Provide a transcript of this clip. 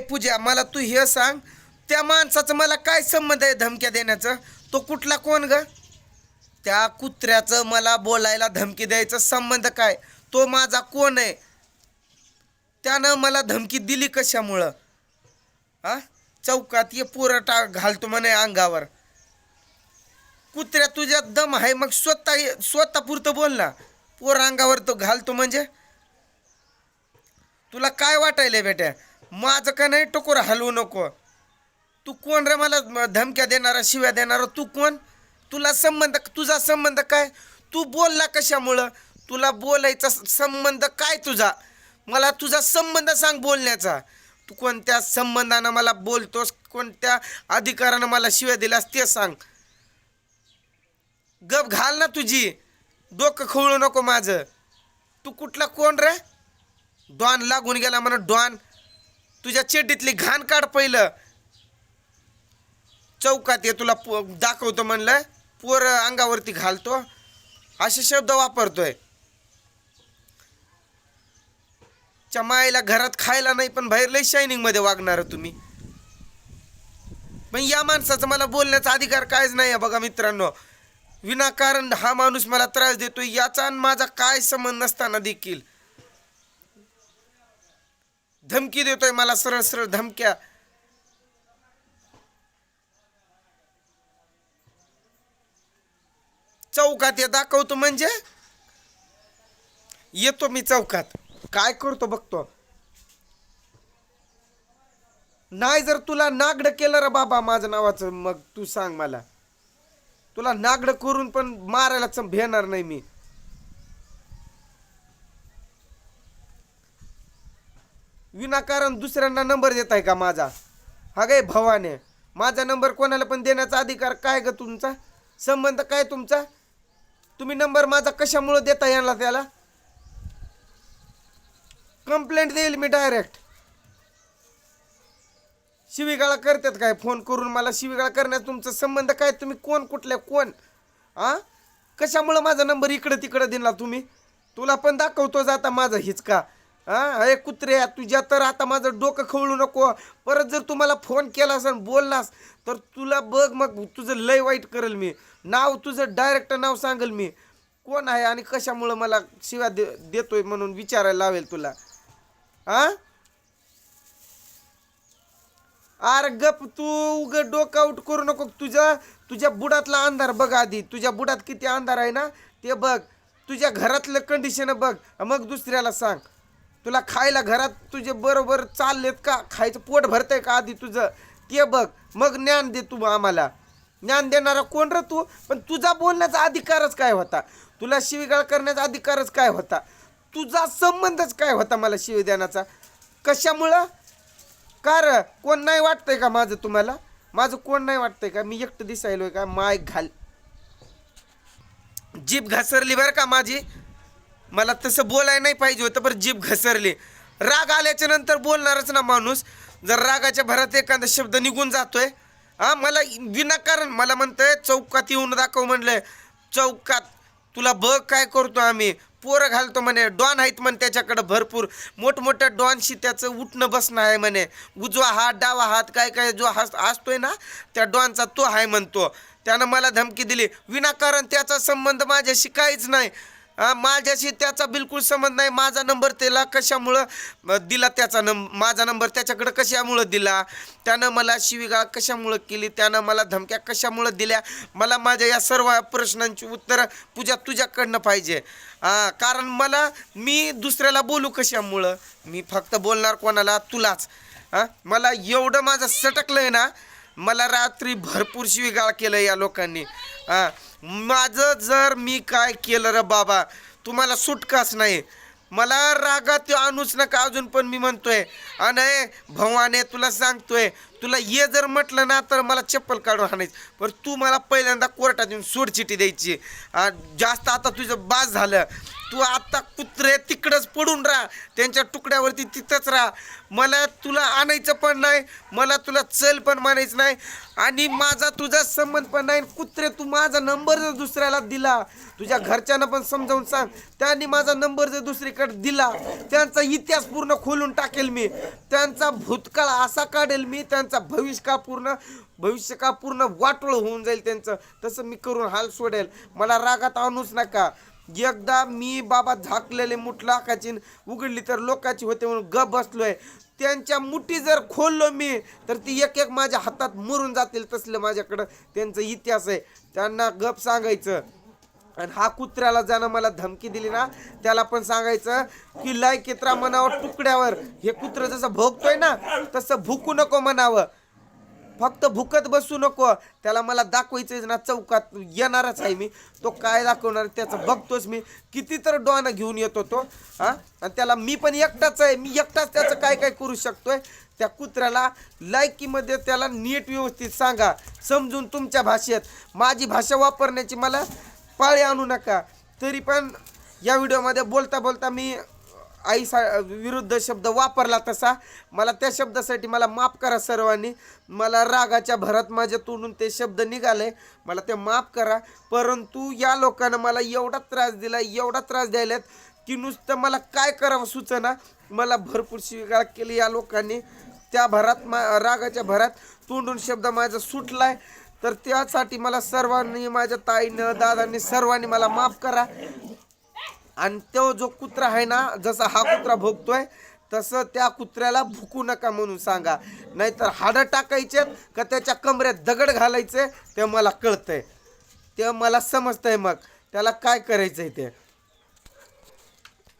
पूजा मला तू हे सांग त्या माणसाचं मला काय संबंध आहे धमक्या देण्याचं? तो कुठला कोण ग? त्या कुत्र्याचं मला बोलायला धमकी द्यायचं संबंध काय? तो माझा कोण आहे? त्यानं मला धमकी दिली कशामुळं? हा चौकात ये पुरटा घालतो म्हणे अंगावर. कुत्र्या तुझ्या दम आहे मग स्वतः स्वतः पुरतं बोल ना. पोर अंगावर तो घालतो म्हणजे? तुला काय वाटायला बेट्या? माझं का नाही? टकोर हलवू नको. तू कोण रे मला धमक्या देणारा शिव्या देणारा? तू कोण? तुला संबंध तुझा संबंध काय? तू बोलला कशामुळं? तुला बोलायचा संबंध काय तुझा? मला तुझा संबंध सांग बोलण्याचा. तू कोणत्या संबंधानं मला बोलतोस? कोणत्या अधिकारानं मला शिव्या दिलास ते सांग. गप घाल ना तुझी. डोकं खवळू नको माझं. तू कुठला कोण रे? डॉन लागून गेला म्हणा डॉन. तुझ्या चेड्डीतली घाण काढ पहिलं. चौकात ये तुला पो दाखवतो म्हणलं पोर अंगावरती घालतो. असे शब्द वापरतोय. च्या मायला घरात खायला नाही पण बाहेर लय शायनिंगमध्ये वागणार तुम्ही. पण या माणसाचा मला बोलण्याचा अधिकार कायच नाही आहे बघा मित्रांनो. विनाकारण हा माणूस मला त्रास देतोय याचा आणि माझा काय संबंध नसताना देखील. धमकी देतोय मला सरळ सरळ धमक्या. चौकात हे दाखवतो म्हणजे? येतो मी चौकात. काय करतो बघतो? नाही जर तुला नागड केलं रे बाबा माझं नावाचं मग तू सांग मला. तुला नागड करून पण मारायला भेणार नाही मी. विनाकारण दुसऱ्यांना नंबर देत आहे का माझा? हा काय भवाने. माझा नंबर कोणाला पण देण्याचा अधिकार काय ग तुमचा? संबंध काय तुमचा? तुम्ही नंबर माझा कशामुळं देता यांना त्याला? कंप्लेंट देईल मी डायरेक्ट. शिवीगाळा करतात काय फोन करून मला? शिवीगाळा करण्यात तुमचा संबंध काय? तुम्ही कोण? कुठल्या? कोण? आ? कशामुळं माझा नंबर इकडं तिकडं दिला तुम्ही? तुला पण दाखवतो जाता माझा हिचका. हा? अरे कुत्र्या तुझ्या तर आता माझं डोकं खवळू नको. परत जर तुम्हाला फोन केलास आणि बोललास तर तुला बघ मग तुझं लय वाईट करेल मी. नाव तुझं डायरेक्ट नाव सांगेल मी. कोण आहे आणि कशामुळं मला शिव्या दे देतोय म्हणून विचारायला लावेल तुला? हा? अरे गप तू उग डोकं आउट करू नको तुझ्या तुझ्या बुडातला अंधार बघ आधी. तुझ्या बुडात किती अंधार आहे ना ते बघ. तुझ्या घरातलं कंडिशन बघ. मग दुसऱ्याला सांग. तुला खायला घरात तुझे बरोबर चाललेत का? खायचं पोट भरतंय का आधी तुझं? ते बघ. मग ज्ञान दे तू आम्हाला. ज्ञान देणारा कोण र तू? पण तुझा बोलण्याचा अधिकारच काय होता? तुला शिवीगाळ करण्याचा अधिकारच काय होता? तुझा संबंधच काय होता मला शिवी देण्याचा कशामुळं कार कोण नाही वाटतंय का माझं तुम्हाला? माझं कोण नाही वाटतंय का? मी एकटं दिसायलोय का? माय घाल. जीभ घसरली बरं का माझी? मला तसं बोलाय नाही पाहिजे होतं बरं जीभ घसरली. राग आल्याच्यानंतर बोलणारच ना माणूस. जर रागाच्या भरात एखादा शब्द निघून जातोय हा मला विनाकारण मला म्हणतंय चौकात येऊन दाखव म्हणलंय. चौकात तुला बघ काय करतो आम्ही. पोरं घालतो म्हणे डॉन आहेत म्हणे त्याच्याकडं भरपूर. मोठमोठ्या डॉनशी त्याचं उठणं बसणं आहे म्हणे. उजवा हात डावा हात काय काय जो हास असतोय ना त्या डॉनचा तो आहे म्हणतो. त्यानं मला धमकी दिली. विनाकारण त्याचा संबंध माझ्याशी काहीच नाही. माझ्याशी त्याचा बिलकुल संबंध नाही. माझा नंबर त्याला कशामुळं दिला त्याचा नंब माझा नंबर त्याच्याकडं कशामुळं दिला? त्यानं मला शिवीगाळ कशामुळं केली? त्यानं मला धमक्या कशामुळं दिल्या? मला माझ्या या सर्व प्रश्नांची उत्तरं पूजा तुझ्याकडनं पाहिजे. कारण मला मी दुसऱ्याला बोलू कशामुळं? मी फक्त बोलणार कोणाला? तुलाच. हां मला एवढं माझं सटकलं आहे ना मला रात्री भरपूर शिवीगाळ केलं या लोकांनी. माझं जर मी काय केलं र बाबा तुम्हाला सुटकाच नाही. मला रागात आणूच नका अजून पण मी म्हणतोय. आणि भवाने तुला सांगतोय तुला ये जर म्हटलं ना तर मला चप्पल काढून आणायचं. पण तू मला पहिल्यांदा कोर्टात येऊन सोडचिठी द्यायची. जास्त आता तुझं बास झालं. तू आत्ता कुत्रे तिकडंच पडून राहा. त्यांच्या तुकड्यावरती तिथंच राहा. मला तुला आणायचं पण नाही मला तुला चल पण म्हणायचं नाही. आणि माझा तुझा संबंध पण नाही. कुत्रे तू माझा नंबर जर दुसऱ्याला दिला तुझ्या घरच्यांना पण समजावून सांग. त्यांनी माझा नंबर जर दुसरीकडे दिला त्यांचा इतिहास पूर्ण खोलून टाकेल मी. त्यांचा भूतकाळ असा काढेल मी त्यांचा भविष्यकाळ पूर्ण भविष्यकाळ पूर्ण वाटोळ होऊन जाईल त्यांचं? तसं मी करून हाल सोडेल. मला रागात आणूच नका. एकदा मी बाबा झाकलेले मुठ लाखाची उघडली तर लोकाची होते म्हणून गप बसलोय. त्यांच्या मुठी जर खोललो मी तर ती एक एक माझ्या हातात मरून जातील तसलं माझ्याकडं. त्यांचा इतिहास आहे. त्यांना गप सांगायचं. आणि हा कुत्र्याला ज्यानं मला धमकी दिली ना त्याला पण सांगायचं की लय कित्रा म्हणावं तुकड्यावर. हे कुत्र जसं भोगतोय ना तसं भुकू नको म्हणावं. फक्त भुकत बसू नको. त्याला मला दाखवायचं ना चौकात येणारच आहे मी. तो काय दाखवणार त्याचं बघतोच मी. किती तर डॉन घेऊन येतो तो हा? आणि त्याला मी पण एकटाच आहे. मी एकटाच त्याचं काय काय करू शकतोय? त्या कुत्र्याला लायकीमध्ये त्याला नीट व्यवस्थित सांगा. समजून तुमच्या भाषेत. माझी भाषा वापरण्याची मला पाळी आणू नका. तरी पण या व्हिडिओमध्ये बोलता बोलता मी आई सा विरुद्ध शब्द वापरला तसा. मला त्या शब्दासाठी मला माफ करा सर्वांनी. मला रागाच्या भरात माझ्या तोंडून ते शब्द निघाले. मला ते माफ करा. परंतु या लोकांना मला एवढा त्रास दिला एवढा त्रास द्यायलात की नुसतं मला काय करावं सुचना. मला भरपूर शिवीगाळ केली या लोकांनी. त्या भरात मा रागाच्या भरात तोंडून शब्द माझा सुटला आहे तर त्यासाठी मला सर्वांनी माझ्या ताईनं दादांनी सर्वांनी मला माफ करा. आणि तो जो कुत्रा आहे ना जसा हा कुत्रा भोगतोय तसं त्या कुत्र्याला भुकू नका म्हणून सांगा. नाहीतर हाडं टाकायचे का त्याच्या कमऱ्यात दगड घालायचे ते मला कळतंय. ते मला समजतंय मग. त्याला काय करायचंय ते?